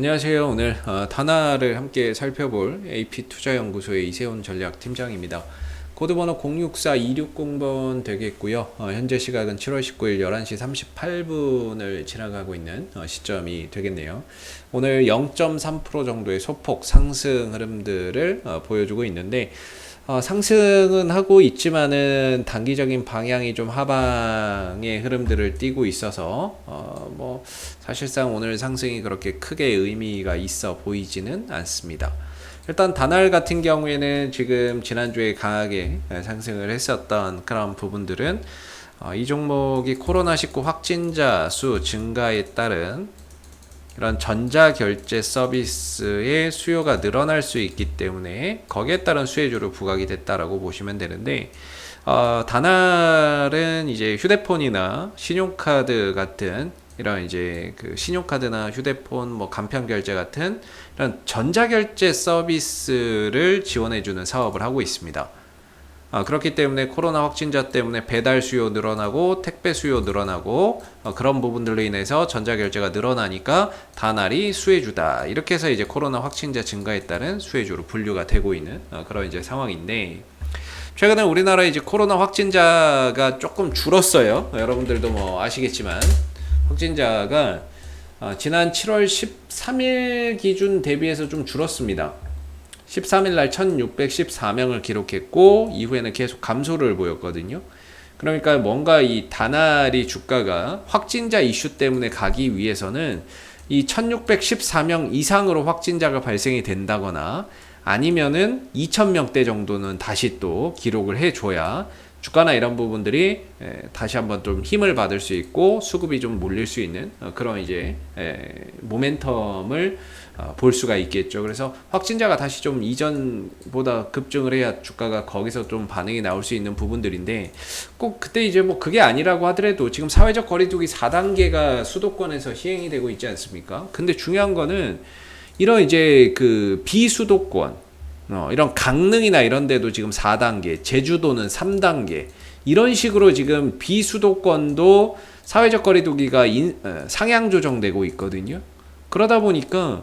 안녕하세요. 오늘 어, 단화를 함께 살펴볼 AP 투자연구소의 이세훈 전략팀장입니다. 코드번호 064260번 되겠고요. 어, 현재 시각은 7월 19일 11시 38분을 지나가고 있는 어, 시점이 되겠네요. 오늘 0.3% 정도의 소폭 상승 흐름들을 어, 보여주고 있는데 어, 상승은 하고 있지만은 단기적인 방향이 좀 하방의 흐름들을 띠고 있어서 어, 뭐 사실상 오늘 상승이 그렇게 크게 의미가 있어 보이지는 않습니다. 일단 단알 같은 경우에는 지금 지난주에 강하게 상승을 했었던 그런 부분들은 어, 이 종목이 코로나19 확진자 수 증가에 따른 이런 전자결제 서비스의 수요가 늘어날 수 있기 때문에 거기에 따른 수혜주로 부각이 됐다라고 보시면 되는데 어, 단알은 이제 휴대폰이나 신용카드 같은 이런 이제 그 신용카드나 휴대폰 뭐 간편 결제 같은 이런 전자 결제 서비스를 지원해 주는 사업을 하고 있습니다. 아, 그렇기 때문에 코로나 확진자 때문에 배달 수요 늘어나고 택배 수요 늘어나고 어, 그런 부분들로 인해서 전자결제가 늘어나니까 다날이 수혜주다 이렇게 해서 이제 코로나 확진자 증가에 따른 수혜주로 분류가 되고 있는 어, 그런 이제 상황인데 최근에 우리나라 이제 코로나 확진자가 조금 줄었어요. 여러분들도 뭐 아시겠지만 확진자가 어, 지난 7월 13일 기준 대비해서 좀 줄었습니다. 13일 날 1614명을 기록했고 이후에는 계속 감소를 보였거든요. 그러니까 뭔가 이 다나리 주가가 확진자 이슈 때문에 가기 위해서는 이 1614명 이상으로 확진자가 발생이 된다거나 아니면은 2000명대 정도는 다시 또 기록을 해줘야 주가나 이런 부분들이 다시 한번 좀 힘을 받을 수 있고 수급이 좀 몰릴 수 있는 어, 그런 이제 모멘텀을 어, 볼 수가 있겠죠. 그래서 확진자가 다시 좀 이전보다 급증을 해야 주가가 거기서 좀 반응이 나올 수 있는 부분들인데 꼭 그때 이제 뭐 그게 아니라고 하더라도 지금 사회적 거리두기 4단계가 수도권에서 시행이 되고 있지 않습니까? 근데 중요한 거는 이런 이제 그 비수도권 어, 이런 강릉이나 이런 데도 지금 4단계, 제주도는 3단계 이런 식으로 지금 비수도권도 사회적 거리두기가 인, 어, 상향 조정되고 있거든요. 그러다 보니까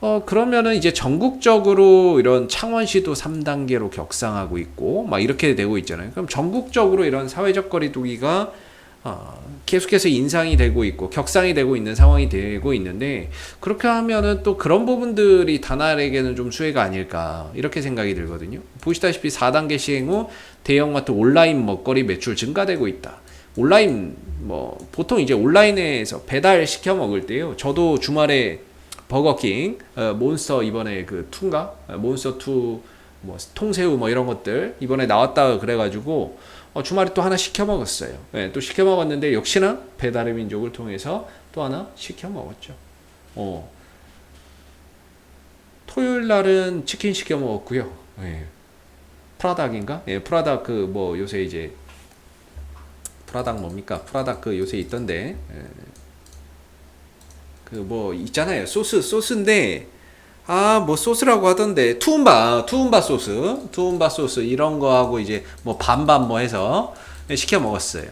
어 그러면은 이제 전국적으로 이런 창원시도 3단계로 격상하고 있고 막 이렇게 되고 있잖아요. 그럼 전국적으로 이런 사회적 거리두기가 어, 계속해서 인상이 되고 있고 격상이 되고 있는 상황이 되고 있는데 그렇게 하면은 또 그런 부분들이 다날에게는 좀 수혜가 아닐까 이렇게 생각이 들거든요. 보시다시피 4단계 시행 후 대형마트 온라인 먹거리 매출 증가되고 있다. 온라인 뭐 보통 이제 온라인에서 배달 시켜 먹을 때요. 저도 주말에 버거킹 어, 몬스터 이번에 그 투인가 어, 몬스터 투뭐 통새우 뭐 이런 것들 이번에 나왔다 그래가지고 어, 주말에 또 하나 시켜 먹었어요. 네, 또 시켜 먹었는데 역시나 배달의 민족을 통해서 또 하나 시켜 먹었죠. 어. 토요일 날은 치킨 시켜 먹었고요. 네. 프라닭인가? 예, 프라닭 그 뭐 요새 이제 프라닭 뭡니까? 프라닭 그 요새 있던데 예. 그뭐 있잖아요 소스 소스인데 아 뭐 소스라고 하던데 투움바 투움바 소스 투움바 소스 이런 거 하고 이제 뭐 반반 뭐 해서 시켜 먹었어요.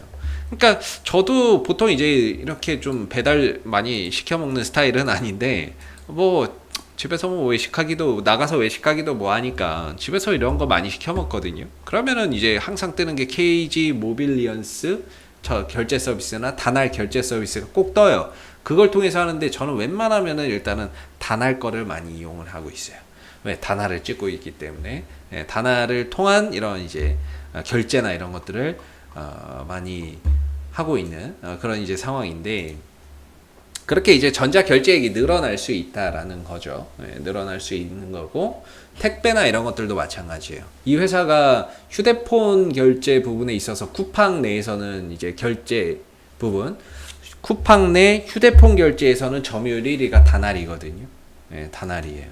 그러니까 저도 보통 이제 이렇게 좀 배달 많이 시켜 먹는 스타일은 아닌데 뭐 집에서 뭐 외식하기도 나가서 외식하기도 뭐 하니까 집에서 이런 거 많이 시켜 먹거든요. 그러면은 이제 항상 뜨는 게 KG 모빌리언스 저 결제 서비스나 단알 결제 서비스가 꼭 떠요. 그걸 통해서 하는데 저는 웬만하면은 일단은 단알 거를 많이 이용을 하고 있어요. 왜 단알을 찍고 있기 때문에 예, 단알을 통한 이런 이제 어, 결제나 이런 것들을 어, 많이 하고 있는 어, 그런 이제 상황인데 그렇게 이제 전자 결제액이 늘어날 수 있다라는 거죠. 네, 늘어날 수 있는 거고 택배나 이런 것들도 마찬가지예요. 이 회사가 휴대폰 결제 부분에 있어서 쿠팡 내에서는 이제 결제 부분, 쿠팡 내 휴대폰 결제에서는 점유율 1위가 다날이거든요. 네, 다날이에요.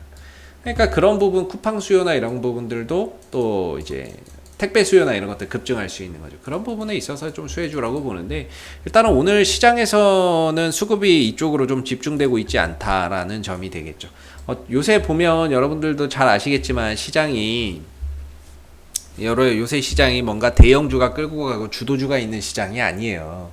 그러니까 그런 부분 쿠팡 수요나 이런 부분들도 또 이제 택배 수요나 이런 것들 급증할 수 있는 거죠. 그런 부분에 있어서 좀 수혜주라고 보는데 일단은 오늘 시장에서는 수급이 이쪽으로 좀 집중되고 있지 않다라는 점이 되겠죠. 어, 요새 보면 여러분들도 잘 아시겠지만 시장이 여러 요새 시장이 뭔가 대형주가 끌고 가고 주도주가 있는 시장이 아니에요.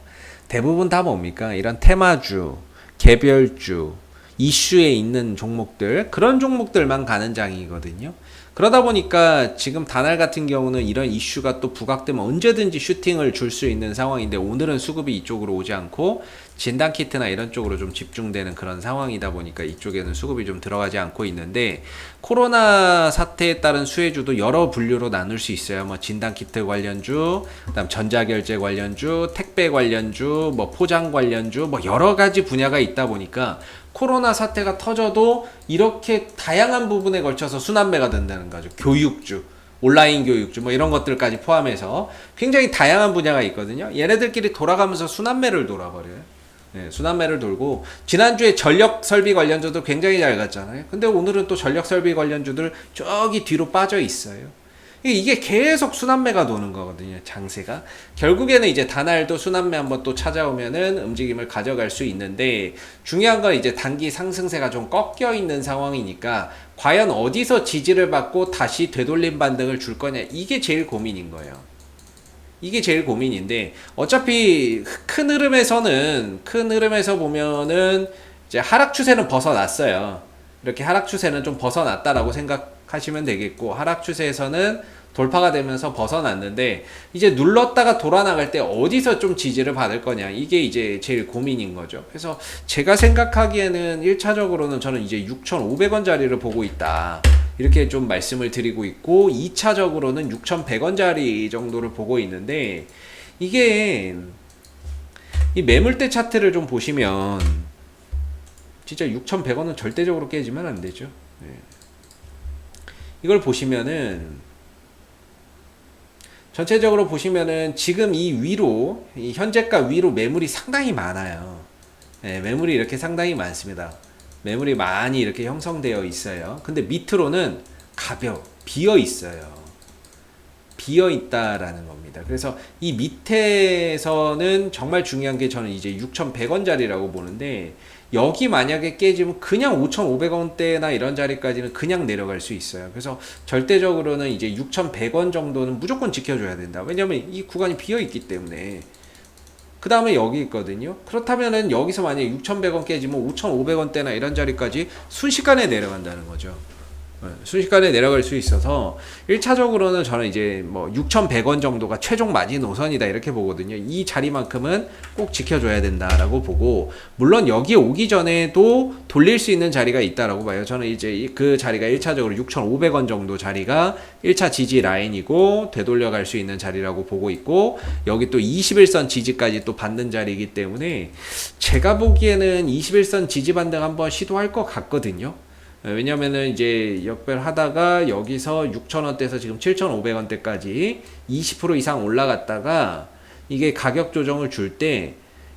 대부분 다 뭡니까? 이런 테마주, 개별주, 이슈에 있는 종목들 그런 종목들만 가는 장이거든요. 그러다 보니까 지금 다날 같은 경우는 이런 이슈가 또 부각되면 언제든지 슈팅을 줄 수 있는 상황인데 오늘은 수급이 이쪽으로 오지 않고 진단 키트나 이런 쪽으로 좀 집중되는 그런 상황이다 보니까 이쪽에는 수급이 좀 들어가지 않고 있는데 코로나 사태에 따른 수혜주도 여러 분류로 나눌 수 있어요. 뭐 진단 키트 관련주, 그다음 전자결제 관련주, 택배 관련주, 뭐 포장 관련주, 뭐 여러 가지 분야가 있다 보니까 코로나 사태가 터져도 이렇게 다양한 부분에 걸쳐서 순환매가 된다는 거죠. 교육주, 온라인 교육주, 뭐 이런 것들까지 포함해서 굉장히 다양한 분야가 있거든요. 얘네들끼리 돌아가면서 순환매를 돌아버려요. 네, 순환매를 돌고 지난주에 전력 설비 관련주도 굉장히 잘 갔잖아요. 근데 오늘은 또 전력 설비 관련주들 저기 뒤로 빠져 있어요. 이게 계속 순환매가 도는 거거든요. 장세가 결국에는 이제 다날도 순환매 한번 또 찾아오면은 움직임을 가져갈 수 있는데 중요한 건 이제 단기 상승세가 좀 꺾여 있는 상황이니까 과연 어디서 지지를 받고 다시 되돌림 반등을 줄 거냐 이게 제일 고민인 거예요. 이게 제일 고민인데 어차피 큰 흐름에서는 큰 흐름에서 보면은 이제 하락 추세는 벗어났어요. 이렇게 하락 추세는 좀 벗어났다라고 생각하시면 되겠고 하락 추세에서는 돌파가 되면서 벗어났는데 이제 눌렀다가 돌아 나갈 때 어디서 좀 지지를 받을 거냐 이게 이제 제일 고민인 거죠. 그래서 제가 생각하기에는 1차적으로는 저는 이제 6,500원짜리를 보고 있다. 이렇게 좀 말씀을 드리고 있고 2차적으로는 6,100원짜리 정도를 보고 있는데 이게 이 매물대 차트를 좀 보시면 진짜 6,100원은 절대적으로 깨지면 안 되죠. 네. 이걸 보시면은 전체적으로 보시면은 지금 이 위로 이 현재가 위로 매물이 상당히 많아요. 네, 매물이 이렇게 상당히 많습니다. 매물이 많이 이렇게 형성되어 있어요. 근데 밑으로는 가벼 비어 있어요. 비어 있다라는 겁니다. 그래서 이 밑에서는 정말 중요한 게 저는 이제 6,100원짜리라고 보는데 여기 만약에 깨지면 그냥 5,500원대나 이런 자리까지는 그냥 내려갈 수 있어요. 그래서 절대적으로는 이제 6,100원 정도는 무조건 지켜줘야 된다. 왜냐면 이 구간이 비어 있기 때문에. 그 다음에 여기 있거든요. 그렇다면은 여기서 만약에 6,100원 깨지면 5,500원대나 이런 자리까지 순식간에 내려간다는 거죠. 네, 순식간에 내려갈 수 있어서 1차적으로는 저는 이제 뭐 6,100원 정도가 최종 마진 노선이다 이렇게 보거든요. 이 자리만큼은 꼭 지켜줘야 된다라고 보고 물론 여기 오기 전에도 돌릴 수 있는 자리가 있다라고 봐요. 저는 이제 그 자리가 1차적으로 6,500원 정도 자리가 1차 지지 라인이고 되돌려갈 수 있는 자리라고 보고 있고 여기 또 21선 지지까지 또 받는 자리이기 때문에 제가 보기에는 21선 지지 반등 한번 시도할 것 같거든요. 예, 왜냐면은 이제 역별하다가 여기서 6,000원대에서 지금 7,500원대까지 20% 이상 올라갔다가 이게 가격 조정을 줄때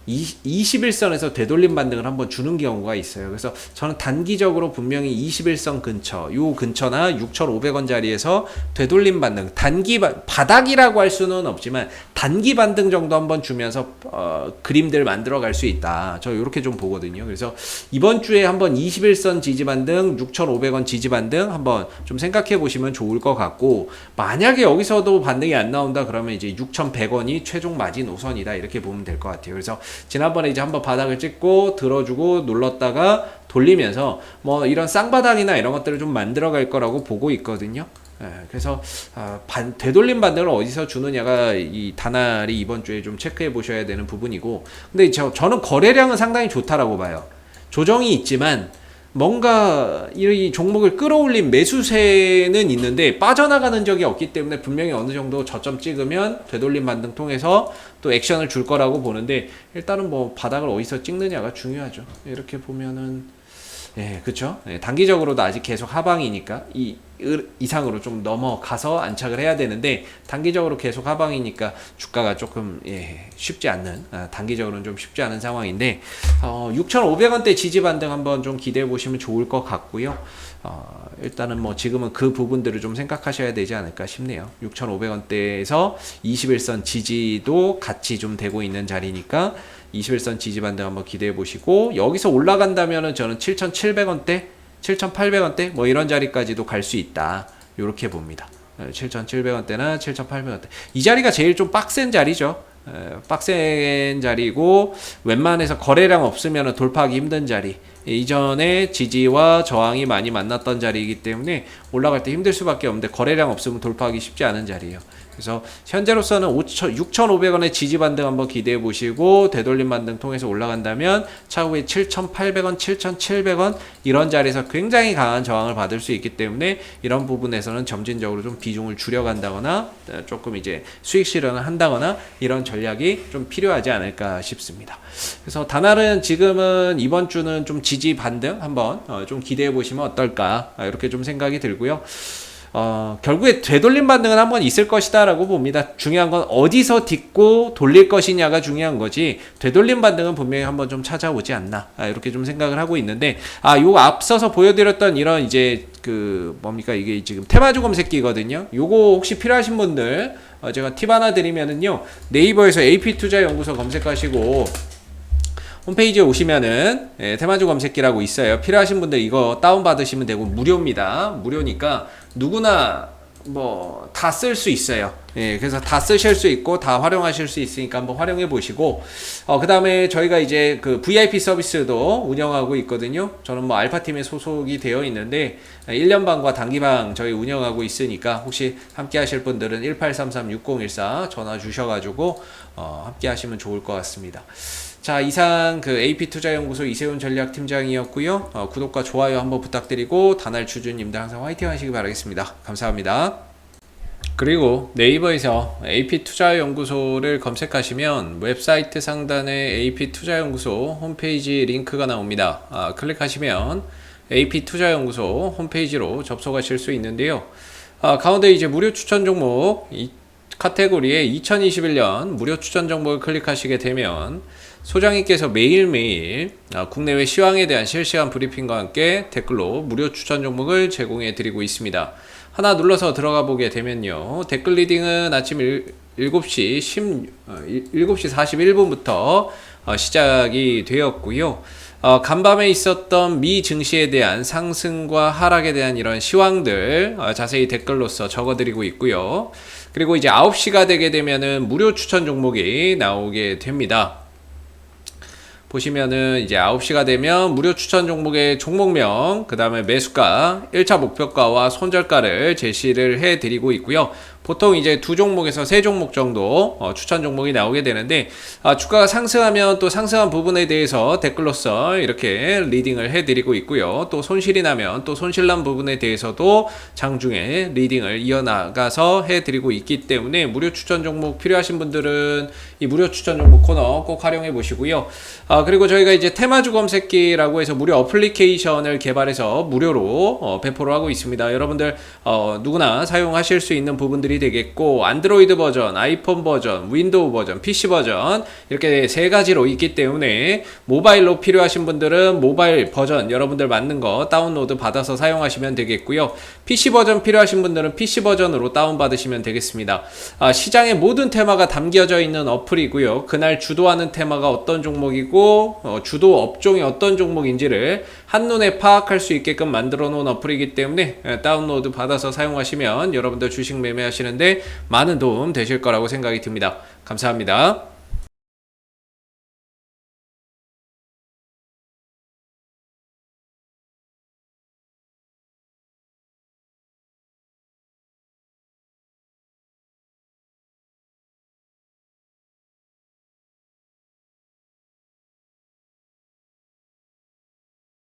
21선에서 되돌림 반등을 한번 주는 경우가 있어요. 그래서 저는 단기적으로 분명히 21선 근처, 요 근처나 6,500원짜리에서 되돌림 반등, 단기 바닥이라고 할 수는 없지만 단기 반등 정도 한번 주면서 어, 그림들 만들어 갈 수 있다. 저 이렇게 좀 보거든요. 그래서 이번 주에 한번 21선 지지 반등, 6,500원 지지 반등 한번 좀 생각해 보시면 좋을 것 같고 만약에 여기서도 반등이 안 나온다 그러면 이제 6,100원이 최종 마진 우선이다 이렇게 보면 될 것 같아요. 그래서 지난번에 이제 한번 바닥을 찍고 들어주고 눌렀다가 돌리면서 뭐 이런 쌍바닥이나 이런 것들을 좀 만들어 갈 거라고 보고 있거든요. 예, 그래서 아, 반, 되돌림 반등을 어디서 주느냐가 이 다날이 이번 주에 좀 체크해 보셔야 되는 부분이고 근데 저, 저는 거래량은 상당히 좋다라고 봐요. 조정이 있지만 뭔가 이 종목을 끌어올린 매수세는 있는데 빠져나가는 적이 없기 때문에 분명히 어느 정도 저점 찍으면 되돌림 반등 통해서 또 액션을 줄 거라고 보는데 일단은 뭐 바닥을 어디서 찍느냐가 중요하죠. 이렇게 보면은 예, 그렇죠. 예, 단기적으로도 아직 계속 하방이니까 이 이상으로 좀 넘어가서 안착을 해야 되는데 단기적으로 계속 하방이니까 주가가 조금 예, 쉽지 않는 아, 단기적으로는 좀 쉽지 않은 상황인데 어, 6,500원대 지지 반등 한번 좀 기대해 보시면 좋을 것 같고요. 어, 일단은 뭐 지금은 그 부분들을 좀 생각하셔야 되지 않을까 싶네요. 6,500원대에서 21선 지지도 같이 좀 되고 있는 자리니까 21선 지지 반등 한번 기대해 보시고 여기서 올라간다면은 저는 7,700원대, 7,800원대 뭐 이런 자리까지도 갈 수 있다. 요렇게 봅니다. 7,700원대나 7,800원대. 이 자리가 제일 좀 빡센 자리죠. 빡센 자리고 웬만해서 거래량 없으면 돌파하기 힘든 자리 이전에 지지와 저항이 많이 만났던 자리이기 때문에 올라갈 때 힘들 수밖에 없는데 거래량 없으면 돌파하기 쉽지 않은 자리예요. 그래서 현재로서는 5천, 6,500원의 지지 반등 한번 기대해 보시고 되돌림 반등 통해서 올라간다면 차후에 7,800원, 7,700원 이런 자리에서 굉장히 강한 저항을 받을 수 있기 때문에 이런 부분에서는 점진적으로 좀 비중을 줄여간다거나 어, 조금 이제 수익 실현을 한다거나 이런 전략이 좀 필요하지 않을까 싶습니다. 그래서 다날은 지금은 이번 주는 좀 지지 반등 한번 어, 좀 기대해 보시면 어떨까 아, 이렇게 좀 생각이 들고요. 어, 결국에 되돌림 반등은 한번 있을 것이다라고 봅니다. 중요한 건 어디서 딛고 돌릴 것이냐가 중요한 거지. 되돌림 반등은 분명히 한번 좀 찾아오지 않나. 아, 이렇게 좀 생각을 하고 있는데, 아, 요 앞서서 보여드렸던 이런 이제 그 뭡니까 이게 지금 테마주 검색기거든요. 요거 혹시 필요하신 분들 어, 제가 팁 하나 드리면은요 네이버에서 AP 투자 연구소 검색하시고 홈페이지에 오시면은 예, 테마주 검색기라고 있어요. 필요하신 분들 이거 다운 받으시면 되고 무료입니다. 무료니까 누구나 뭐 다 쓸 수 있어요. 예, 그래서 다 쓰실 수 있고 다 활용하실 수 있으니까 한번 활용해 보시고 어 그다음에 저희가 이제 그 VIP 서비스도 운영하고 있거든요. 저는 뭐 알파 팀에 소속이 되어 있는데 1년 반과 단기 방 저희 운영하고 있으니까 혹시 함께 하실 분들은 1833-6014 전화 주셔 가지고 어 함께 하시면 좋을 것 같습니다. 자 이상 그 AP 투자연구소 이세훈 전략팀장이었고요. 어, 구독과 좋아요 한번 부탁드리고 다날 주주님들 항상 화이팅 하시기 바라겠습니다. 감사합니다. 그리고 네이버에서 AP 투자연구소를 검색하시면 웹사이트 상단에 AP 투자연구소 홈페이지 링크가 나옵니다. 아, 클릭하시면 AP 투자연구소 홈페이지로 접속하실 수 있는데요. 아, 가운데 이제 무료 추천 종목 이 카테고리에 2021년 무료 추천 종목을 클릭하시게 되면 소장님께서 매일매일 아, 국내외 시황에 대한 실시간 브리핑과 함께 댓글로 무료 추천 종목을 제공해 드리고 있습니다. 하나 눌러서 들어가 보게 되면요. 댓글 리딩은 아침 7시 10, 7시 41분부터 어, 시작이 되었고요. 어, 간밤에 있었던 미 증시에 대한 상승과 하락에 대한 이런 시황들 어, 자세히 댓글로서 적어드리고 있고요. 그리고 이제 9시가 되게 되면은 무료 추천 종목이 나오게 됩니다. 보시면은 이제 9시가 되면 무료 추천 종목의 종목명, 그 다음에 매수가, 1차 목표가와 손절가를 제시를 해 드리고 있고요. 보통 이제 두 종목에서 세 종목 정도 어, 추천 종목이 나오게 되는데 아, 주가가 상승하면 또 상승한 부분에 대해서 댓글로서 이렇게 리딩을 해드리고 있고요. 또 손실이 나면 또 손실난 부분에 대해서도 장중에 리딩을 이어나가서 해드리고 있기 때문에 무료 추천 종목 필요하신 분들은 이 무료 추천 종목 코너 꼭 활용해 보시고요. 아, 그리고 저희가 이제 테마주 검색기라고 해서 무료 어플리케이션을 개발해서 무료로 어, 배포를 하고 있습니다. 여러분들 어, 누구나 사용하실 수 있는 부분들이 되겠고 안드로이드 버전, 아이폰 버전, 윈도우 버전, PC 버전 이렇게 세 가지로 있기 때문에 모바일로 필요하신 분들은 모바일 버전 여러분들 맞는 거 다운로드 받아서 사용하시면 되겠고요. PC 버전 필요하신 분들은 PC 버전으로 다운 받으시면 되겠습니다. 아, 시장의 모든 테마가 담겨져 있는 어플이고요. 그날 주도하는 테마가 어떤 종목이고 어, 주도 업종이 어떤 종목인지를 한눈에 파악할 수 있게끔 만들어 놓은 어플이기 때문에 예, 다운로드 받아서 사용하시면 여러분들 주식 매매 하시는데 많은 도움 되실 거라고 생각이 듭니다. 감사합니다.